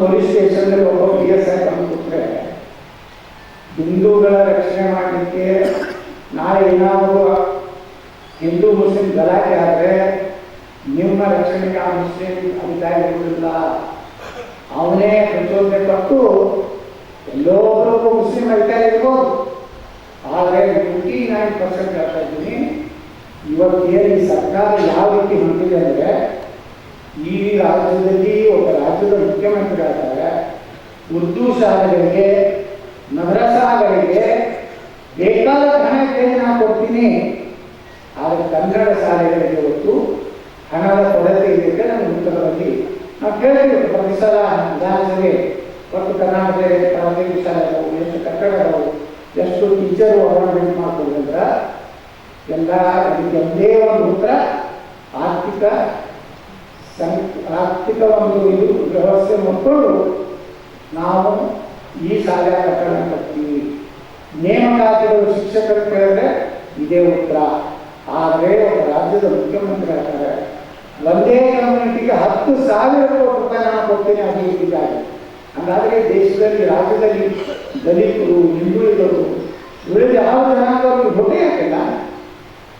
ಪೊಲೀಸ್ ಸ್ಟೇಷನ್ನಲ್ಲಿ ಒಬ್ಬ ಪಿ ಎಸ್ ಐ ಬಂದು ಕೂತ್ರೆ ಹಿಂದೂಗಳ ರಕ್ಷಣೆ ಮಾಡಲಿಕ್ಕೆ ನಾಳೆ ಏನಾದರೂ ಹಿಂದೂ, ಮುಸ್ಲಿಂ ಗಲಾಟೆ ಆದರೆ ನಿಮ್ಮ ರಕ್ಷಣೆಗೆ ಆ ಮುಸ್ಲಿಂ ಅಧಿಕಾರಿ ಇರುವುದಿಲ್ಲ. ಅವನೇ ಪ್ರಚೋದನೆ ಕೊಟ್ಟು ಎಲ್ಲೋ ಮುಸ್ಲಿಂ ಅಧಿಕಾರಿ ಇರ್ಬೋದು. ಆದರೆ ನೈಂಟಿ ನೈನ್ ಪರ್ಸೆಂಟ್ ಹೇಳ್ತಾ ಇದ್ದೀನಿ, ಇವತ್ತು ಏನು ಈ ಸರ್ಕಾರ ಯಾವ ರೀತಿ ಹೊಂದಿದೆ ಅಂದರೆ ಈ ರಾಜ್ಯದಲ್ಲಿ ಒಬ್ಬ ರಾಜ್ಯದ ಮುಖ್ಯಮಂತ್ರಿ ಆಗ್ತಾರೆ ಉರ್ದು ಶಾಲೆಗಳಿಗೆ ಮದ್ರಸಾಗಳಿಗೆ ಬೇಕಾದ ಹಣಕ್ಕೆ ನಾನು ಕೊಡ್ತೀನಿ. ಆದರೆ ಕನ್ನಡ ಶಾಲೆಗಳಿಗೆ ಒತ್ತು ಹಣದ ಕೊರತೆ ಇದಕ್ಕೆ ನಮ್ಮ ಉತ್ತರದಲ್ಲಿ ನಾವು ಕೇಳಿದ್ದೇವೆ ಪ್ರತಿ ಸಲ ವಿಧಾನಸಭೆ ಮತ್ತು ಕರ್ನಾಟಕದಲ್ಲಿ ಪ್ರಾಥಮಿಕ ಶಾಲೆಗಳು ಎಷ್ಟು ಕಟ್ಟಡಗಳು ಎಷ್ಟು ಟೀಚರು ಅಪಾಯಿಂಟ್ಮೆಂಟ್ ಮಾಡ್ಕೊಂಡ್ರೆ ಎಲ್ಲ ಇದಕ್ಕೆ ಒಂದೇ ಒಂದು ಉತ್ತರ, ಆರ್ಥಿಕ ಆರ್ಥಿಕ ಒಂದು ಇದು ವ್ಯವಸ್ಥೆ ಮಕ್ಕಳು, ನಾವು ಈ ಶಾಲೆ ಕಟ್ಟಡ ಕಟ್ತೀವಿ ನೇಮಕಾತಿಗಳು ಶಿಕ್ಷಕರು ಕೇಳಿದ್ರೆ ಇದೇ ಉತ್ತರ. ಆದರೆ ರಾಜ್ಯದ ಮುಖ್ಯಮಂತ್ರಿ ಆಗ್ತಾರೆ. ಒಂದೇ ಕಮ್ಯುನಿಟಿಗೆ ಹತ್ತು ಸಾವಿರ ಕೋಟಿ ರೂಪಾಯಿ ನಾನು ಕೊಡ್ತೀನಿ ಅಭಿವೃದ್ಧಿಗಾಗಿ ಹಾಗಾದರೆ ದೇಶದಲ್ಲಿ, ರಾಜ್ಯದಲ್ಲಿ ದಲಿತರು ಹಿಂದುಳಿದರು ಉಳಿದ ಯಾವ ಜನಾಂಗವನ್ನು ಹೊಟ್ಟೆ ಹಾಕಿಲ್ಲ?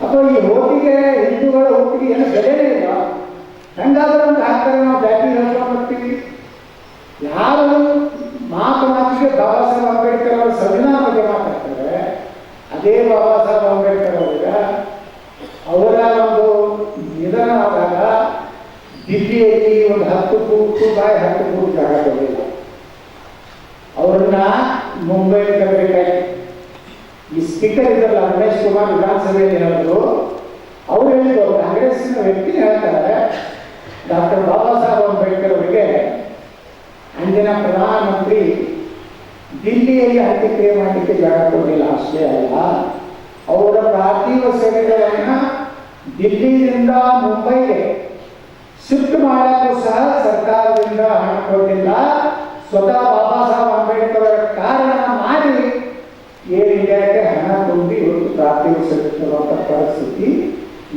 ಅಥವಾ ಈ ಹೋಟಿಗೆ ಹಿಂದೂಗಳ ಹೋಟಿಗೆ ಏನು ಬೆಲೆನೇ ಇಲ್ಲ? ಹೆಂಗಾದ್ರೂ ಒಂದು ಹಾಕ್ತಾರೆ ನಾವು ಜಾತಿ ಹೇಳ್ಕೊಂಡು ಬರ್ತೀವಿ. ಯಾರು ಮಾತು ಮಾತಿಗೆ ಬಾಬಾ ಸಾಹೇಬ್ ಅಂಬೇಡ್ಕರ್ ಅವರ ಸಂವಿಧಾನ ಬಗ್ಗೆ ಮಾತಾಡ್ತಾರೆ, ಅದೇ ಬಾಬಾ ಸಾಹೇಬ್ ಅಂಬೇಡ್ಕರ್ ಅವರಿಗೆ ಅವರ ಒಂದು ನಿಧನ ಆದಾಗ ದಿಲ್ಲಿಯಲ್ಲಿ ಒಂದು ಹತ್ತು ಕೂಟು ಬಾಯಿ ಹತ್ತು ಕೂತು ಜಾಗ ಕೊಡಲಿಲ್ಲ ಅವ್ರನ್ನ ಮುಂಬೈಗೆ ತರಬೇಕಾಯ್ತು ಈ ಸ್ಪೀಕರ್ ಇದ್ರಲ್ಲ ರಮೇಶ್ ಕುಮಾರ್ ವಿಧಾನಸಭೆಯಲ್ಲಿ ಹೇಳಿದ್ರು. ಅವ್ರು ಹೇಳಿದ್ರು ಕಾಂಗ್ರೆಸ್ ವ್ಯಕ್ತಿ ಹೇಳ್ತಾರೆ ಡಾಕ್ಟರ್ ಬಾಬಾ ಸಾಹೇಬ್ ಅಂಬೇಡ್ಕರ್ ಅವರಿಗೆ ಅಂದಿನ ಪ್ರಧಾನಮಂತ್ರಿ ದಿಲ್ಲಿಯಲ್ಲಿ ಅಂತ್ಯಕ್ರಿಯೆ ಮಾಡಲಿಕ್ಕೆ ಜಾಗ ಕೊಡಲಿಲ್ಲ, ಅಷ್ಟೇ ಅಲ್ಲ. ಅವರ ಪ್ರಾರ್ಥಿವ ಶರೀರವನ್ನ ದಿಲ್ಲಿಯಿಂದ ಮುಂಬೈಗೆ ಶಿಫ್ಟ್ ಮಾಡಕ್ಕೂ ಸಹ ಸರ್ಕಾರದಿಂದ ಹಣ ಕೊಡಲಿಲ್ಲ. ಸ್ವತಃ ಬಾಬಾ ಸಾಹೇಬ್ ಅಂಬೇಡ್ಕರ್ ಅವರ ಕಾರಣ ಮಾಡಿ ಏರ್ ಇಂಡಿಯಾಕ್ಕೆ ಹಣ ತುಂಬಿ ಇವತ್ತು ಪ್ರಾರ್ಥಿವ ಪರಿಸ್ಥಿತಿ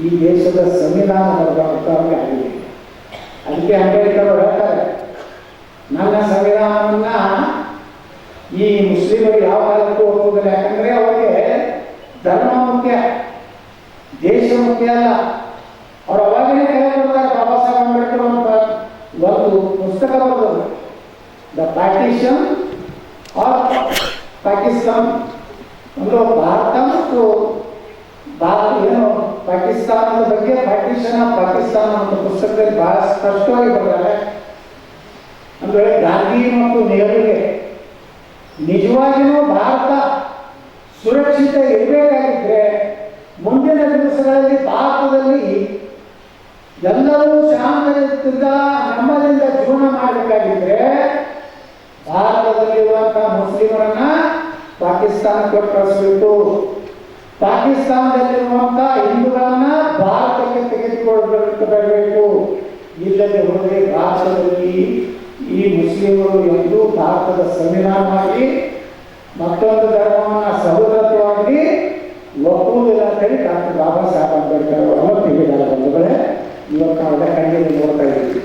ಈ ದೇಶದ ಸಂವಿಧಾನ ಬದಲಾವಣೆ ಆಗಿದೆ. ಅದಕ್ಕೆ ಅಂಬೇಡ್ಕರ್ ಹೇಳ್ತಾರೆ, ನನ್ನ ಸಂವಿಧಾನವನ್ನ ಈ ಮುಸ್ಲಿಮರು ಯಾವ ಕಾಲಕ್ಕೂ ಒಪ್ಪುವುದಿಲ್ಲ. ಯಾಕಂದ್ರೆ ಅವರಿಗೆ ಧರ್ಮ ಮುಖ್ಯ, ದೇಶ ಮುಖ್ಯ ಅಲ್ಲ. ಅವರು ಅವಾಗಲೇ ಕರೆ ಕೊಡ್ತಾರೆ ಬಾಬಾ ಸಾಹೇಬ್ ಅಂಬೇಡ್ಕರ್ ಅಂತ ಒಂದು ಪುಸ್ತಕ ಬರೆದರು ದ ಪಾರ್ಟಿಷನ್ ಆಫ್ ಪಾಕಿಸ್ತಾನ್ ಅಂದ್ರೆ ಭಾರತ ಮತ್ತು ಭಾರತ ಏನು ಪಾಕಿಸ್ತಾನದ ಬಗ್ಗೆ ಪಾರ್ಟಿಷನ್ ಆಫ್ ಪಾಕಿಸ್ತಾನ ಒಂದು ಪುಸ್ತಕದಲ್ಲಿ ಬಹಳ ಸ್ಪಷ್ಟವಾಗಿ ಬರ್ತಾರೆ ಅಂದ್ರೆ ಗಾಂಧಿ ಮತ್ತು ನೆಹರುಗೆ ನಿಜವಾಗಿಯೂ ಭಾರತ ಸುರಕ್ಷಿತ ಇರಬೇಕಾಗಿದ್ರೆ ಮುಂದಿನ ದಿವಸಗಳಲ್ಲಿ ಭಾರತದಲ್ಲಿ ಎಲ್ಲರೂ ಶಾಂತಿಯಿಂದ ನಮ್ಮಲ್ಲಿಂದ ಜೀವನ ಮಾಡಬೇಕಾಗಿದ್ರೆ ಭಾರತದಲ್ಲಿರುವಂತಹ ಮುಸ್ಲಿಮರನ್ನ ಪಾಕಿಸ್ತಾನಕ್ಕೆ ಕಳಿಸಬೇಕು ಪಾಕಿಸ್ತಾನದಲ್ಲಿರುವಂತಹ ಹಿಂದೂಗಳನ್ನ ಭಾರತಕ್ಕೆ ತೆಗೆದುಕೊಳ್ಳಬೇಕು ಇಲ್ಲದೆ ಹೋದರೆ ಭಾರತದಲ್ಲಿ ಈ ಮುಸ್ಲಿಮರು ಎಂದು ಭಾರತದ ಸಂವಿಧಾನವಾಗಿ ಮತ್ತೊಂದು ಧರ್ಮವನ್ನು ಸಹೋದರತ್ವವಾಗಿ ಒಪ್ಪುವುದಿಲ್ಲ ಅಂತ ಹೇಳಿ ಡಾಕ್ಟರ್ ಬಾಬಾ ಸಾಹೇಬ್ ಅಂಬೇಡ್ಕರ್ ಅವರು ಹೇಳಿದ್ದಾರೆ ಬಂಧುಗಳೇ. ಇವತ್ತು ನಾವು ಕಣ್ಣಿಗೆ ನೋಡ್ತಾ ಇದ್ದೀವಿ.